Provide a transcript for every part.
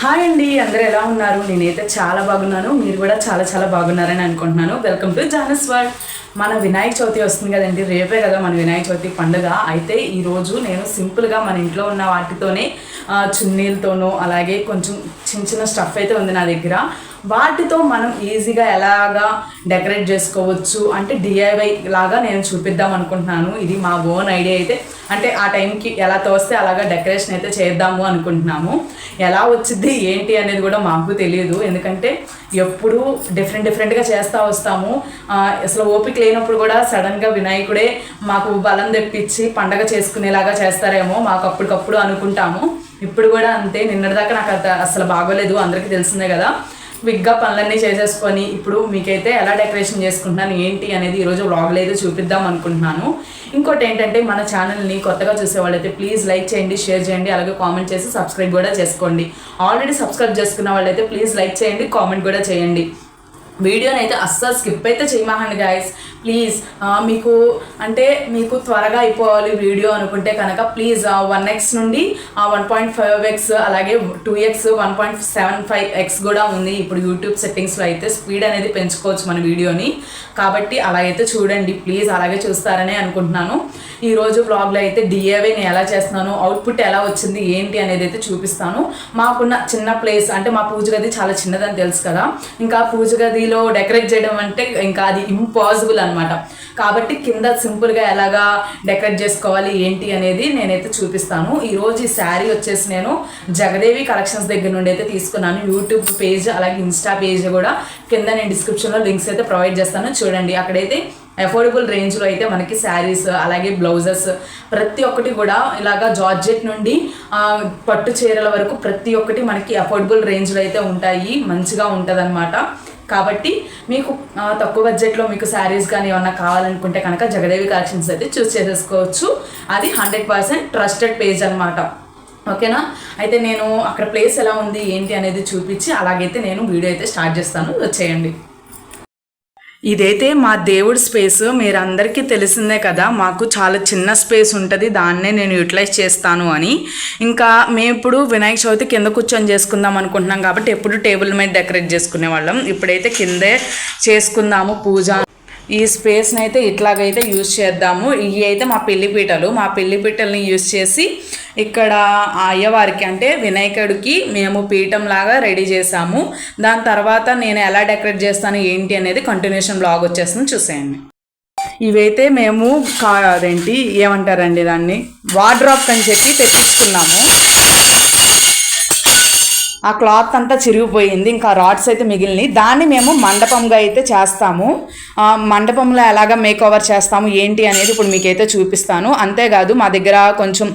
Hi అండి అందరు ఎలా ఉన్నారు? నేనైతే చాలా బాగున్నాను. మీరు కూడా చాలా చాలా బాగున్నారని అనుకుంటున్నాను. వెల్కమ్ టు జానస్ వరల్డ్ మన వినాయక చవితి వస్తుంది కదండి రేపే కదా మన వినాయక చవితి పండుగ. అయితే ఈరోజు నేను సింపుల్గా మన ఇంట్లో ఉన్న వాటితోనే చున్నీలతోనూ అలాగే కొంచెం చిన్న చిన్న స్టఫ్ అయితే ఉంది నా దగ్గర. వాటితో మనం ఈజీగా ఎలాగా డెకరేట్ చేసుకోవచ్చు అంటే డిఐవై లాగా నేను చూపిద్దాం అనుకుంటున్నాను. ఇది మా ఓన్ ఐడియా అయితే. అంటే ఆ టైంకి ఎలా తోస్తే అలాగా డెకరేషన్ అయితే చేద్దాము అనుకుంటున్నాము. ఎలా వచ్చింది ఏంటి అనేది కూడా మాకు తెలియదు ఎందుకంటే ఎప్పుడూ డిఫరెంట్ డిఫరెంట్గా చేస్తూ వస్తాము. అసలు ఓపిక లేనప్పుడు కూడా సడన్గా వినాయకుడే మాకు బలం తెప్పించి పండగ చేసుకునేలాగా చేస్తారేమో మాకు అప్పటికప్పుడు అనుకుంటాము. ఇప్పుడు కూడా అంతే నిన్నటిదాకా నాకు అంత అసలు బాగోలేదు అందరికీ తెలిసిందే కదా. క్విక్గా పనులన్నీ చేసేసుకొని ఇప్పుడు మీకైతే ఎలా డెకరేషన్ చేసుకుంటున్నాను ఏంటి అనేది ఈరోజు వ్లాగ్లో అయితే చూపిద్దాం అనుకుంటున్నాను. ఇంకోటి ఏంటంటే మన ఛానల్ని కొత్తగా చూసే వాళ్ళైతే ప్లీజ్ లైక్ చేయండి షేర్ చేయండి అలాగే కామెంట్ చేసి సబ్స్క్రైబ్ కూడా చేసుకోండి. ఆల్రెడీ సబ్స్క్రైబ్ చేసుకున్న వాళ్ళైతే ప్లీజ్ లైక్ చేయండి కామెంట్ కూడా చేయండి. వీడియోని అయితే అస్సలు స్కిప్ అయితే చేయమాకండి గాయస్ ప్లీజ్ మీకు అంటే మీకు త్వరగా అయిపోవాలి వీడియో అనుకుంటే కనుక ప్లీజ్ వన్ ఎక్స్ నుండి వన్ పాయింట్ ఫైవ్ ఎక్స్ అలాగే two x one point seven five x కూడా ఉంది. ఇప్పుడు యూట్యూబ్ సెట్టింగ్స్లో అయితే స్పీడ్ అనేది పెంచుకోవచ్చు మన వీడియోని. కాబట్టి అలాగైతే చూడండి ప్లీజ్ అలాగే చూస్తారని అనుకుంటున్నాను. ఈరోజు బ్లాగ్లో అయితే డిఏవే నేను ఎలా చేస్తున్నాను అవుట్పుట్ ఎలా వచ్చింది ఏంటి అనేది అయితే చూపిస్తాను. మాకున్న చిన్న ప్లేస్ అంటే మా పూజ గది చాలా చిన్నదని తెలుసు కదా. ఇంకా పూజ గదిలో డెకరేట్ చేయడం అంటే ఇంకా అది ఇంపాసిబుల్ అనమాట కాబట్టి కింద సింపుల్గా ఎలాగా డెకరేట్ చేసుకోవాలి ఏంటి అనేది నేనైతే చూపిస్తాను. ఈరోజు ఈ శారీ వచ్చేసి నేను జగదేవి కలెక్షన్స్ దగ్గర నుండి అయితే తీసుకున్నాను. యూట్యూబ్ పేజ్ అలాగే ఇన్స్టా పేజ్ కూడా కింద నేను డిస్క్రిప్షన్లో లింక్స్ అయితే ప్రొవైడ్ చేస్తాను. చూడండి అక్కడైతే అఫోర్డబుల్ రేంజ్లో అయితే మనకి శారీస్ అలాగే బ్లౌజెస్ ప్రతి ఒక్కటి కూడా ఇలాగా జార్జెట్ నుండి పట్టు చీరల వరకు ప్రతి ఒక్కటి మనకి అఫోర్డబుల్ రేంజ్లో అయితే ఉంటాయి. మంచిగా ఉంటుంది కాబట్టి మీకు తక్కువ బడ్జెట్లో మీకు శారీస్ కానీ ఏమన్నా కావాలనుకుంటే కనుక జగదేవి కలెక్షన్స్ అయితే చూస్ చేసేసుకోవచ్చు. అది హండ్రెడ్ పర్సెంట్ ట్రస్టెడ్ పేజ్ అనమాట ఓకేనా? అయితే నేను అక్కడ ప్లేస్ ఎలా ఉంది ఏంటి అనేది చూపించి అలాగైతే నేను వీడియో అయితే స్టార్ట్ చేస్తాను. వచ్చేయండి. ఇదైతే మా దేవుడి స్పేస్ మీరందరికీ తెలిసిందే కదా మాకు చాలా చిన్న స్పేస్ ఉంటుంది దాన్నే నేను యూటిలైజ్ చేస్తాను అని. ఇంకా మేము ఇప్పుడు వినాయక చవితి కింద కూర్చొని చేసుకుందాం అనుకుంటున్నాం కాబట్టి ఎప్పుడు టేబుల్ మీద డెకరేట్ చేసుకునే వాళ్ళం ఇప్పుడైతే కిందే చేసుకుందాము పూజ ఈ స్పేస్ని అయితే ఇట్లాగైతే యూజ్ చేద్దాము. ఇవి అయితే మా పెళ్ళి పీటలు. మా పెళ్ళి పీటల్ని యూజ్ చేసి ఇక్కడ అయ్యవారికి అంటే వినాయకుడికి మేము పీఠం లాగా రెడీ చేసాము దాని తర్వాత నేను ఎలా డెకరేట్ చేస్తాను ఏంటి అనేది కంటిన్యూషన్ బ్లాగ్ వచ్చేస్తుంది. చూసేయండి. ఇవైతే మేము కా అదేంటి? ఏమంటారండి దాన్ని? వార్డ్రాప్ అని చెప్పి తెప్పించుకున్నాము. ఆ క్లాత్ అంతా చిరిగిపోయింది ఇంకా రాడ్స్ అయితే మిగిలినాయి. దాన్ని మేము మండపంగా అయితే చేస్తాము. మండపంలో ఎలాగ మేక్ ఓవర్ చేస్తాము ఏంటి అనేది ఇప్పుడు మీకైతే చూపిస్తాను. అంతేకాదు మా దగ్గర కొంచెం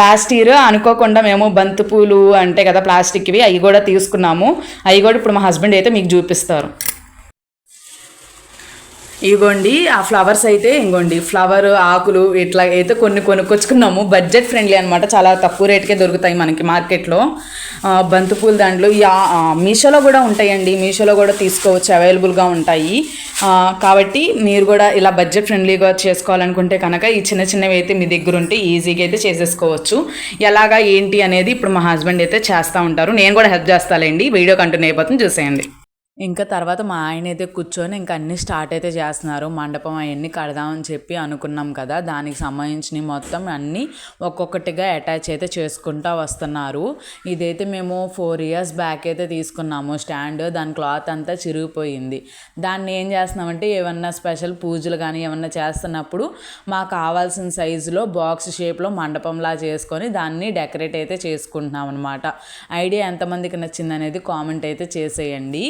లాస్ట్ ఇయర్ అనుకోకుండా మేము బంతిపూలు అంటే కదా ప్లాస్టిక్వి అవి కూడా తీసుకున్నాము. అవి కూడా ఇప్పుడు మా హస్బెండ్ అయితే మీకు చూపిస్తారు. ఇగోండి ఆ ఫ్లవర్స్ అయితే ఇంకోండి ఫ్లవర్ ఆకులు ఇట్లా అయితే కొన్ని కొనుక్కొచ్చుకున్నాము బడ్జెట్ ఫ్రెండ్లీ అనమాట చాలా తక్కువ రేట్కే దొరుకుతాయి మనకి మార్కెట్లో. బంతిపూల దాంట్లో ఈ మీషోలో కూడా ఉంటాయండి మీషోలో కూడా తీసుకోవచ్చు అవైలబుల్గా ఉంటాయి. కాబట్టి మీరు కూడా ఇలా బడ్జెట్ ఫ్రెండ్లీగా చేసుకోవాలనుకుంటే కనుక ఈ చిన్న చిన్నవి అయితే మీ దగ్గర ఉంటే ఈజీగా అయితే చేసేసుకోవచ్చు. ఎలాగా ఏంటి అనేది ఇప్పుడు మా హస్బెండ్ అయితే చేస్తూ ఉంటారు. నేను కూడా హెల్ప్ చేస్తాలేండి వీడియో కంటిన్యూ అయిపోతుంది చూసేయండి. ఇంకా తర్వాత మా ఆయన అయితే కూర్చొని ఇంకా అన్నీ స్టార్ట్ అయితే చేస్తున్నారు. మండపం అవన్నీ కడదామని చెప్పి అనుకున్నాం కదా. దానికి సంబంధించిన మొత్తం అన్నీ ఒక్కొక్కటిగా అటాచ్ అయితే చేసుకుంటా వస్తున్నారు. ఇదైతే మేము ఫోర్ ఇయర్స్ బ్యాక్ అయితే తీసుకున్నాము స్టాండ్. దాని క్లాత్ అంతా చిరిగిపోయింది. దాన్ని ఏం చేస్తున్నామంటే ఏమన్నా స్పెషల్ పూజలు కానీ ఏమన్నా చేస్తున్నప్పుడు మాకు కావాల్సిన సైజులో బాక్స్ షేప్లో మండపంలా చేసుకొని దాన్ని డెకరేట్ అయితే చేసుకుంటున్నాం అనమాట ఐడియా ఎంతమందికి నచ్చింది అనేది కామెంట్ అయితే చేసేయండి.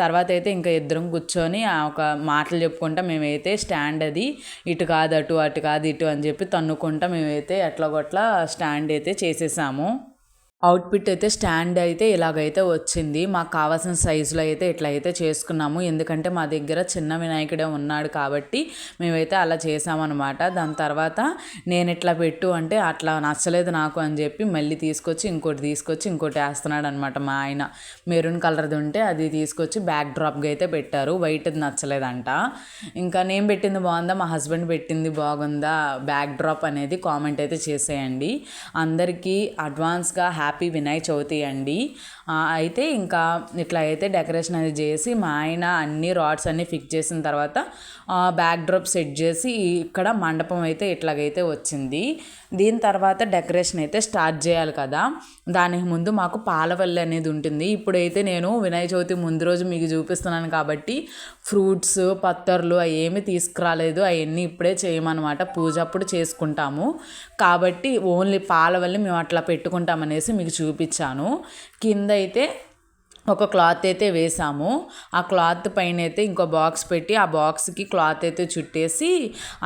తర్వాత అయితే ఇంకా ఇద్దరం కూర్చొని ఆ ఒక మాటలు చెప్పుకుంటా మేమైతే స్టాండ్ అది ఇటు కాదు అటు అటు కాదు ఇటు అని చెప్పి తన్నుకుంటా మేమైతే ఎట్లాగొట్లా స్టాండ్ అయితే చేసేసాము. అవుట్ఫిట్ అయితే స్టాండ్ అయితే ఇలాగైతే వచ్చింది. మాకు కావాల్సిన సైజులో అయితే ఇట్లా అయితే చేసుకున్నాము. ఎందుకంటే మా దగ్గర చిన్న వినాయకుడే ఉన్నాడు కాబట్టి మేమైతే అలా చేసామన్నమాట. దాని తర్వాత నేను ఇట్లా పెట్టు అంటే అట్లా నచ్చలేదు నాకు అని చెప్పి మళ్ళీ తీసుకొచ్చి ఇంకోటి తీసుకొచ్చి ఇంకోటి వేస్తున్నాడు అనమాట మా ఆయన. మెరూన్ కలర్ది ఉంటే అది తీసుకొచ్చి బ్యాక్ డ్రాప్గా అయితే పెట్టారు. వైట్ది నచ్చలేదంట. ఇంకా నేను పెట్టింది బాగుందా? మా హస్బెండ్ పెట్టింది బాగుందా? బ్యాక్ డ్రాప్ అనేది కామెంట్ అయితే చేసేయండి. అందరికీ అడ్వాన్స్గా హ్యాపీ హ్యాపీ వినాయక చవితి అండి. అయితే ఇంకా ఇట్లా అయితే డెకరేషన్ అనేది చేసి మా ఆయన అన్ని రాడ్స్ అన్నీ ఫిక్స్ చేసిన తర్వాత బ్యాక్ డ్రాప్ సెట్ చేసి ఇక్కడ మండపం అయితే ఇట్లాగైతే వచ్చింది. దీని తర్వాత డెకరేషన్ అయితే స్టార్ట్ చేయాలి కదా. దానికి ముందు మాకు పాలవల్లి అనేది ఉంటుంది. ఇప్పుడైతే నేను వినాయక చవితి ముందు రోజు మీకు చూపిస్తున్నాను కాబట్టి ఫ్రూట్స్ పత్తర్లు అవి ఏమీ తీసుకురాలేదు. అవన్నీ ఇప్పుడే చేయమన్నమాట. పూజ అప్పుడు చేసుకుంటాము. కాబట్టి ఓన్లీ పాలవల్లి మేము అట్లా పెట్టుకుంటామనేసి మీకు చూపించాను. కింద అయితే ఒక క్లాత్ అయితే వేసాము. ఆ క్లాత్ పైన అయితే ఇంకో బాక్స్ పెట్టి ఆ బాక్స్కి క్లాత్ అయితే చుట్టేసి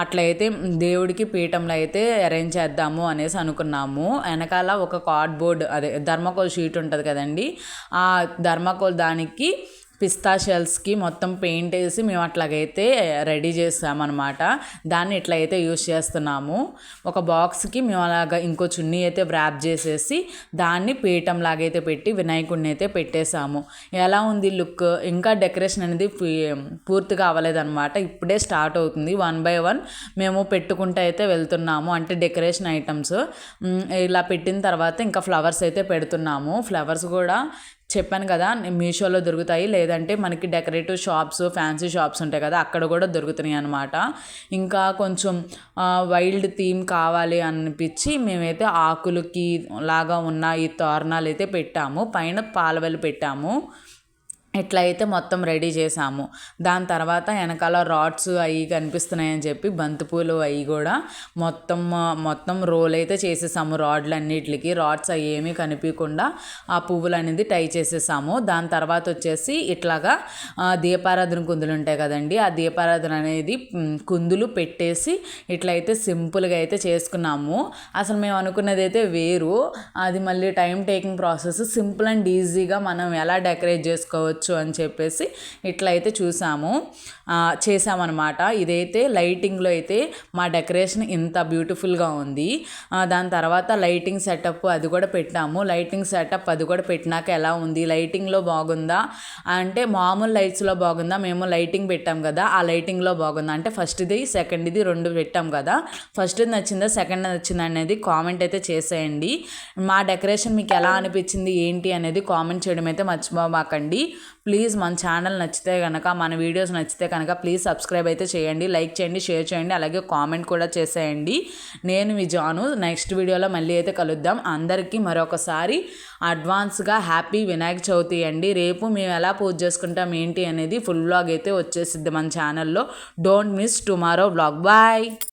అట్లయితే దేవుడికి పీఠంలో అయితే అరేంజ్ చేద్దాము అనేసి అనుకున్నాము. వెనకాల ఒక కార్డ్బోర్డ్ అదే ధర్మకోల్ షీట్ ఉంటుంది కదండి. ఆ ధర్మకోల్ దానికి పిస్తా షెల్స్కి మొత్తం పెయింట్ వేసి మేము అట్లాగైతే రెడీ చేసామన్నమాట. దాన్ని ఇట్లా అయితే యూస్ చేస్తున్నాము. ఒక బాక్స్కి మేము అలాగ ఇంకో చున్నీ అయితే వ్రాప్ చేసేసి దాన్ని పీఠం లాగైతే పెట్టి వినాయకుడిని అయితే పెట్టేశాము. ఎలా ఉంది లుక్? ఇంకా డెకరేషన్ అనేది పూర్తిగా అవ్వలేదన్నమాట ఇప్పుడే స్టార్ట్ అవుతుంది. వన్ బై వన్ మేము పెట్టుకుంటూ అయితే వెళ్తున్నాము. అంటే డెకరేషన్ ఐటమ్స్. ఇలా పెట్టిన తర్వాత ఇంకా ఫ్లవర్స్ అయితే పెడుతున్నాము. ఫ్లవర్స్ కూడా చెప్పాను కదా మీషోలో దొరుకుతాయి. లేదంటే మనకి డెకరేటివ్ షాప్స్ ఫ్యాన్సీ షాప్స్ ఉంటాయి కదా అక్కడ కూడా దొరుకుతున్నాయి అనమాట ఇంకా కొంచెం వైల్డ్ థీమ్ కావాలి అనిపించి మేమైతే ఆకులకి లాగా ఉన్న ఈ తోరణాలు అయితే పెట్టాము. పైన పాలవెలు పెట్టాము. ఇట్లా అయితే మొత్తం రెడీ చేసాము దాని తర్వాత వెనకాల రాడ్స్ అవి కనిపిస్తున్నాయని చెప్పి బంతిపూలు అవి కూడా మొత్తం మొత్తం రోల్ అయితే చేసేసాము రాడ్లు అన్నిటికి రాడ్స్ అవి ఏమీ కనిపించకుండా ఆ పువ్వులు అనేది టై చేసేసాము. దాని తర్వాత వచ్చేసి ఇట్లాగా దీపారాధన కుందులు ఉంటాయి కదండి. ఆ దీపారాధన అనేది కుందులు పెట్టేసి ఇట్లయితే సింపుల్గా అయితే చేసుకున్నాము. అసలు మేము అనుకున్నది అయితే వేరు. అది మళ్ళీ time taking process. Simple and ఈజీగా మనం ఎలా డెకరేట్ చేసుకోవచ్చు అని చెప్పేసి ఇట్లా అయితే చూసాము చేసామన్నమాట. ఇదైతే లైటింగ్లో అయితే మా డెకరేషన్ ఇంత బ్యూటిఫుల్గా ఉంది. దాని తర్వాత లైటింగ్ సెటప్ అది కూడా పెట్టాము. లైటింగ్ సెటప్ అది కూడా పెట్టినాక ఎలా ఉంది? లైటింగ్లో బాగుందా? అంటే మామూలు లైట్స్లో బాగుందా? మేము లైటింగ్ పెట్టాం కదా ఆ లైటింగ్లో బాగుందా? అంటే ఫస్ట్ది సెకండ్ది రెండు పెట్టాం కదా. ఫస్ట్ నచ్చిందా సెకండ్ నచ్చిందా అనేది కామెంట్ అయితే చేసేయండి. మా డెకరేషన్ మీకు ఎలా అనిపించింది ఏంటి అనేది కామెంట్ చేయడం అయితే మర్చిపోమాకండి. ప్లీజ్ మన ఛానల్ నచ్చితే కనుక మన వీడియోస్ నచ్చితే కనుక ప్లీజ్ సబ్స్క్రైబ్ అయితే చేయండి లైక్ చేయండి షేర్ చేయండి అలాగే కామెంట్ కూడా చేసేయండి. నేను మీ జాను. నెక్స్ట్ వీడియోలో మళ్ళీ అయితే కలుద్దాం. అందరికీ మరొకసారి అడ్వాన్స్గా హ్యాపీ వినాయక చవితి అండి. రేపు మేము ఎలా పూజ చేసుకుంటాం ఏంటి అనేది ఫుల్ బ్లాగ్ అయితే వచ్చేసిద్ది మన ఛానల్లో. Don't miss tomorrow vlog bye